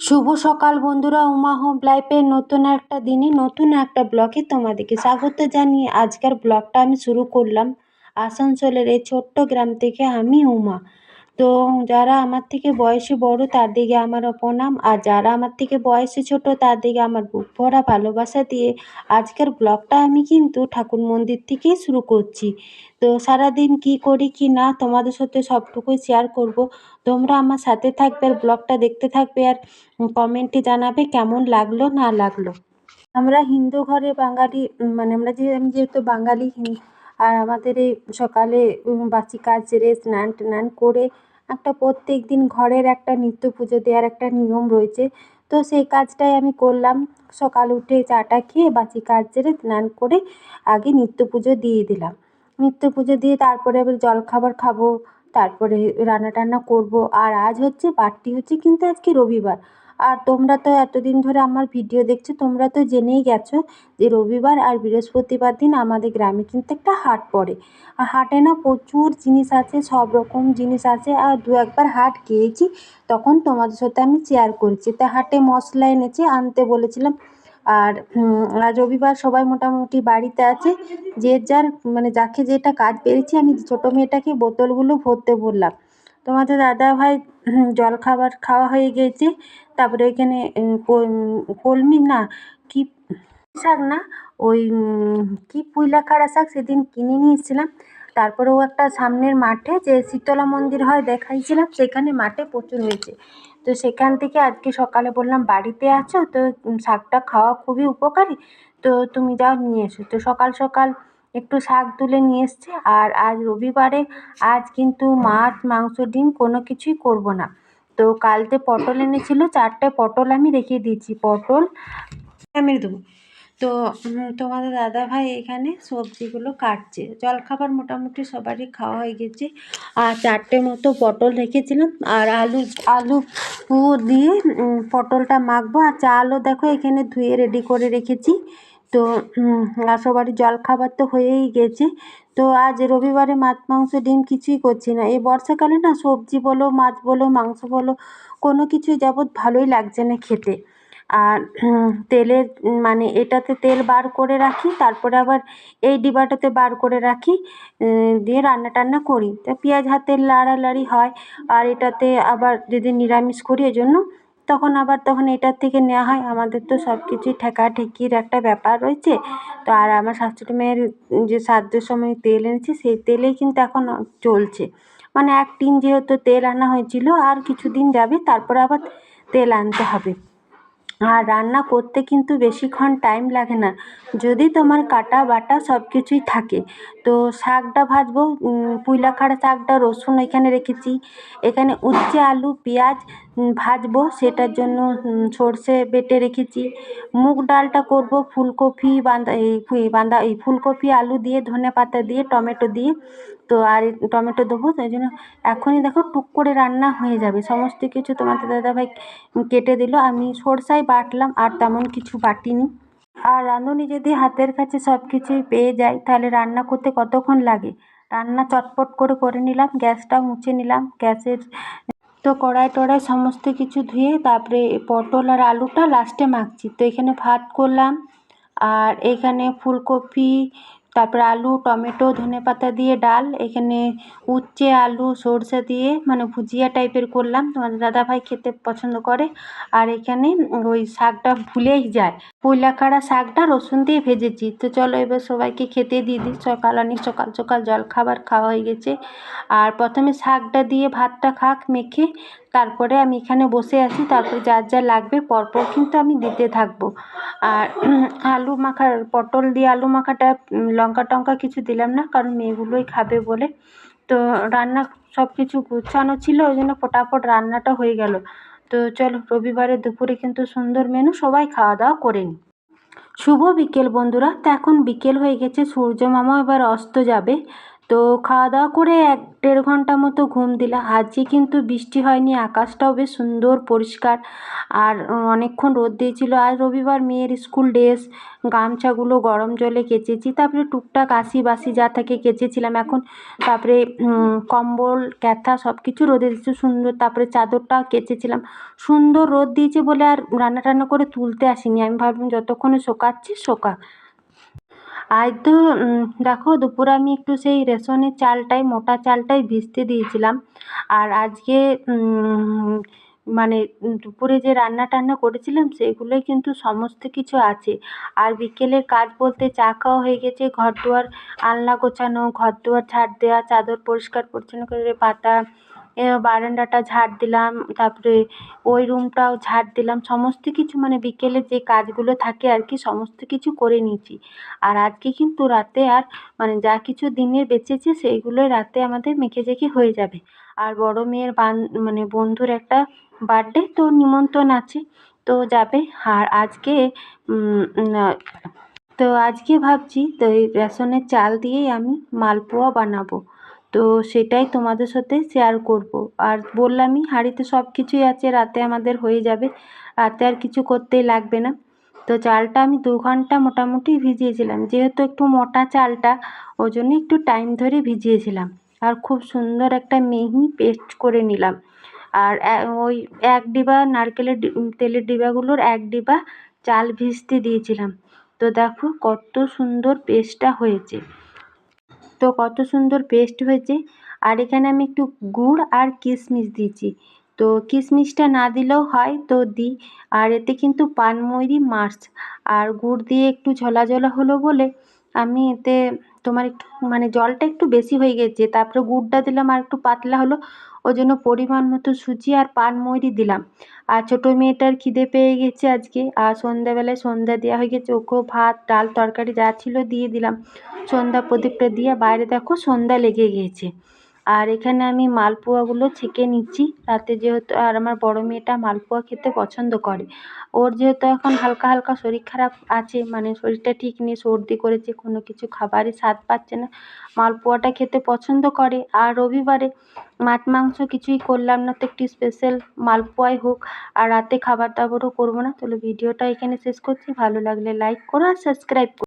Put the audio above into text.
শুভ সকাল বন্ধুরা, উমা হোম লাইফের নতুন একটা দিনে, নতুন একটা ব্লগে তোমাদেরকে স্বাগত জানিয়ে আজকের ব্লগটা আমি শুরু করলাম। আসানসোলের এই ছোট্ট গ্রাম থেকে আমি উমা। তো যারা আমার থেকে বয়সে বড় তাদেরকে আমার প্রণাম আর যারা আমার থেকে বয়সে ছোট তাদেরকে আমার বুক ভরা ভালোবাসা দিয়ে আজকের ব্লগটা আমি কিন্তু ঠাকুর মন্দির থেকেই শুরু করছি। তো সারাদিন কি করি কি না তোমাদের সাথে সবটুকুই শেয়ার করব। তোমরা আমার সাথে থাকবে আর ব্লগটা দেখতে থাকবে আর কমেন্টে জানাবে কেমন লাগল না লাগল। আমরা হিন্দু ঘরে বাঙালি মানে আমরা যে, আমি যেহেতু বাঙালি আর আমাদের এই সকালে বাসি কাজ সেরে স্নান টান করে একটা প্রত্যেক দিন ঘরের একটা নিত্য পুজো দেওয়ার একটা নিয়ম রয়েছে। তো সেই কাজটাই আমি করলাম। সকাল উঠে চাটা খেয়ে বাসি কাজ সেরে স্নান করে আগে নিত্য পুজো দিয়ে দিলাম। নিত্য পুজো দিয়ে তারপরে আবার জলখাবার খাব, তারপরে রান্না টান্না করব। আর আজ হচ্ছে বারটি হচ্ছে কিন্তু আজকে রবিবার। আর তোমরা তো এতদিন ধরে আমার ভিডিও দেখছ, তোমরা তো জেনেই গেছো যে রবিবার আর বৃহস্পতিবার দিন আমাদের গ্রামে কিন্তু একটা হাট পড়ে। আর হাটে না প্রচুর জিনিস আছে, সব রকম জিনিস আছে। আর দু একবার হাট গিয়েছি, তখন তোমাদের সাথে আমি শেয়ার করেছি। তা হাটে মশলা এনেছি, আনতে বলেছিলাম। আর রবিবার সবাই মোটামুটি বাড়িতে আছে। যে যার মানে যাকে যেটা কাজ পেরেছি, আমি ছোটো মেয়েটাকে বোতলগুলো ভরতে বললাম। তোমাদের দাদা ভাই জলখাবার খাওয়া হয়ে গিয়েছে তারপরে ওইখানে কলমি না, কি, শাক না, ওই কি পুঁইলাখাড়া শাক সেদিন কিনে নিয়ে এসেছিলাম তারপরেও একটা সামনের মাঠে যে শীতলা মন্দির হয় দেখাইছিলাম, সেখানে মাঠে প্রচুর হয়েছে। তো সেখান থেকে আজকে সকালে বললাম, বাড়িতে আছো? তো শাকটা খাওয়া খুবই উপকারী। তো তুমি যাও নিয়ে এসো। তো সকাল সকাল একটু শাক তুলে নিয়ে এসছে। আর আজ রবিবারে, আজ কিন্তু মাছ, মাংস, ডিম কোনো কিছুই করব না। তো কালকে পটল এনেছিল, চারটে পটল আমি রেখে দিয়েছি। পটল আমি দেবো। তো তোমাদের দাদা ভাই এখানে সবজিগুলো কাটছে। জলখাবার মোটামুটি সবারই খাওয়া হয়ে গেছে। আর চারটে মতো পটল রেখেছিলাম। আর আলু আলু দিয়ে পটলটা মাখবো। আর চালও দেখো এখানে ধুয়ে রেডি করে রেখেছি। তো আর সবারই জলখাবার তো হয়েই গেছে। তো, আজ রবিবারে মাছ, মাংস, ডিম কিছুই করছি না। এই বর্ষাকালে না সবজি বলো, মাছ বলো, মাংস বলো, কোনো কিছুই যাবৎ ভালোই লাগছে না খেতে। আর তেলের মানে এটাতে তেল বার করে রাখি, তারপরে আবার এই ডিবাটাতে বার করে রাখি দিয়ে রান্না টান্না করি। তা পেঁয়াজ হাতে লাড়ালাড়ি হয়, আর এটাতে আবার যদি নিরামিষ করি এজন্য, তখন আবার তখন এটার থেকে নেওয়া হয়। আমাদের তো সব কিছুই ঠেকাঠেকির একটা ব্যাপার রয়েছে। তো আর আমার শাশুড়ি মায়ের যে শ্রাদ্ধের সময় তেল এনেছি, সেই তেলেই কিন্তু এখন চলছে। মানে এক টিন যেহেতু তেল আনা হয়েছিল, আর কিছুদিন যাবে, তারপরে আবার তেল আনতে হবে। আর রান্না করতে কিন্তু বেশিক্ষণ টাইম লাগে না। যদি তোমার কাটা বাটা সব কিছুই থাকে, তো শাকটা ভাজবো পুঁইলাখাড়া শাকটা রসুন এখানে রেখেছি। এখানে উচ্ছে, আলু, পেঁয়াজ ভাজবো। সেটার জন্য সর্ষে বেটে রেখেছি। মুগ ডালটা করব ফুলকপি বাঁধা এই বাঁধা এই ফুলকপি, আলু দিয়ে, ধনে পাতা দিয়ে, টমেটো দিয়ে। তো আর টমেটো দেবো তাই জন্য এখনই দেখো টুক করে রান্না হয়ে যাবে। সমস্ত কিছু তোমাদের দাদাভাই কেটে দিল। আমি সরষাই বাটলাম, আর তেমন কিছু বাটিনি। আর রাঁধুনি যদি হাতের কাছে সব কিছুই পেয়ে যায়। তাহলে রান্না করতে কতক্ষণ লাগে? রান্না চটপট করে করে নিলাম গ্যাসটা মুছে নিলাম। গ্যাসের তো কড়াই টড়াই সমস্ত কিছু ধুয়ে তারপরে পটল আর আলুটা লাস্টে মাখছি। তো এখানে ভাত করলাম আর এখানে ফুলকপি, তারপরে আলু, টমেটো ধনেপাতা দিয়ে ডাল, এখানে উচ্ছে, আলু, সরষে দিয়ে মানে ভুজিয়া টাইপের করলাম। তোমাদের দাদাভাই খেতে পছন্দ করে। আর এখানে ওই শাকটা ভুলেই যায়। পুইলাকাড়া শাকটা রসুন দিয়ে ভেজেছি। তো চলো এবার সবাইকে খেতে দিয়ে দিই। সকাল অনেক সকাল সকাল জলখাবার খাওয়া হয়ে গেছে। আর প্রথমে শাকটা দিয়ে ভাতটা খাক, মেখে তারপরে আমি এখানে বসে আছি। তারপরে যার যা লাগবে পরপর কিন্তু আমি দিতে থাকব। আর আলু মাখার, পটল দিয়ে আলু মাখাটা লঙ্কা টঙ্কা কিছু দিলাম না, কারণ মেয়েগুলোই খাবে বলে। তো রান্না সব কিছু গুছানো ছিল, ওই জন্য ফটাফট রান্নাটা হয়ে গেল। তো চলো, রবিবারের দুপুরে কিন্তু সুন্দর মেনু সবাই খাওয়া দাওয়া করে নিই শুভ বিকেল বন্ধুরা, তো এখন বিকেল হয়ে গেছে, সূর্য মামা এবার অস্ত যাবে। তো খাওয়া দাওয়া করে এক দেড় ঘণ্টা মতো ঘুম দিলাম। আজকে কিন্তু বৃষ্টি হয়নি, আকাশটাও বেশ সুন্দর, পরিষ্কার। আর অনেকক্ষণ রোদ দিয়েছিল। আজ রবিবার মেয়ের স্কুল ড্রেস, গামছাগুলো গরম জলে কেচেছি। তারপরে টুকটাক আশি বাসি যা থাকে কেচেছিলাম এখন। তারপরে কম্বল, ক্যাথা সব কিছু রোদে দিচ্ছে সুন্দর। তারপরে চাদরটাও কেচেছিলাম। সুন্দর রোদ দিয়েছে বলে আর রান্না টান্না করে তুলতে আসিনি। আমি ভাবলাম যতক্ষণে শোকাচ্ছি, শোকাক। আজ তো দেখো দুপুরে আমি একটু সেই রেশনের চালটাই, মোটা চালটাই ভিজতে দিয়েছিলাম। আর আজকে মানে দুপুরে যে রান্না টান্না করেছিলাম, সেগুলোই কিন্তু সমস্ত কিছু আছে। আর বিকেলের কাজ বলতে চা খাওয়া হয়ে গেছে ঘর দুয়ার আলনা গোছানো ঘর দুয়ার ঝাড় দেওয়া চাদর পরিষ্কার পরিচ্ছন্ন করে পাতা বারান্দাটা ঝাড় দিলাম, তারপরে ওই রুমটাও ঝাড় দিলাম, সমস্ত কিছু মানে বিকেলে যে কাজগুলো থাকে আর কি, সমস্ত কিছু করে নিয়েছি। আর আজকে কিন্তু রাতে আর মানে যা কিছু দিনের বেঁচেছে সেইগুলোই রাতে আমাদের মেখে হয়ে যাবে। আর বড় মেয়ের বান মানে বন্ধুর একটা বার্থডে তো নিমন্ত্রণ আছে, তো যাবে। আর আজকে তো আজকে ভাবছি তো এই রেশনের চাল দিয়েই আমি মালপোয়া বানাবো। তো সেটাই তোমাদের সাথে শেয়ার করব। আর বললামই, হাঁড়িতে সব কিছুই আছে, রাতে আমাদের হয়ে যাবে, রাতে আর কিছু করতেই লাগবে না। তো চালটা আমি দু ঘণ্টা মোটামুটি ভিজিয়েছিলাম। যেহেতু একটু মোটা চালটা ওই জন্য একটু টাইম ধরে ভিজিয়েছিলাম। আর খুব সুন্দর একটা মিহি পেস্ট করে নিলাম। আর ওই এক ডিবা নারকেলের তেলের ডিবাগুলোর এক ডিবা চাল ভিজতে দিয়েছিলাম। তো দেখো কত সুন্দর পেস্টটা হয়েছে। তো কত সুন্দর পেস্ট হয়েছে। আর এখানে আমি একটু গুড় আর কিশমিশ দিয়েছি। তো কিশমিশটা না দিলেও হয়, তো দিই। আর এতে কিন্তু পানময়ূরি মাছ। আর গুড় দিয়ে একটু ঝোলা ঝোলা হলো বলে আমি এতে তোমার একটু মানে জলটা একটু বেশি হয়ে গেছে, তারপরে গুড়টা দিলাম আর একটু পাতলা হলো, ওই জন্য পরিমাণ মতো সুজি আর পান পানময়ূরী দিলাম। আর ছোটো মেয়েটার খিদে পেয়ে গেছে আজকে, আর সন্ধ্যাবেলায় সন্ধ্যা দেওয়া হয়ে গেছে, ওকেও ভাত, ডাল, তরকারি যা ছিল দিয়ে দিলাম। সন্ধ্যা প্রদীপটা দিয়ে বাইরে দেখো সন্ধ্যা লেগে গিয়েছে আর এখানে আমি মালপোয়াগুলো ছেঁকে নিচ্ছি। রাতে যেহেতু আর আমার বড় মেয়েটা মালপোয়া খেতে পছন্দ করে। ওর যেহেতু এখন হালকা হালকা শরীর খারাপ আছে মানে শরীরটা ঠিক নেই, সর্দি করেছে, কোনো কিছু খাবারই স্বাদ পাচ্ছে না, মালপোয়াটা খেতে পছন্দ করে। আর রবিবারে মাছ, মাংস কিছুই করলাম না, তো একটি স্পেশাল মালপোয়াই হোক। আর রাতে খাবার দাবারও করব না, তাহলে ভিডিওটা এখানে শেষ করছি। ভালো লাগলে লাইক করো আর সাবস্ক্রাইব করো।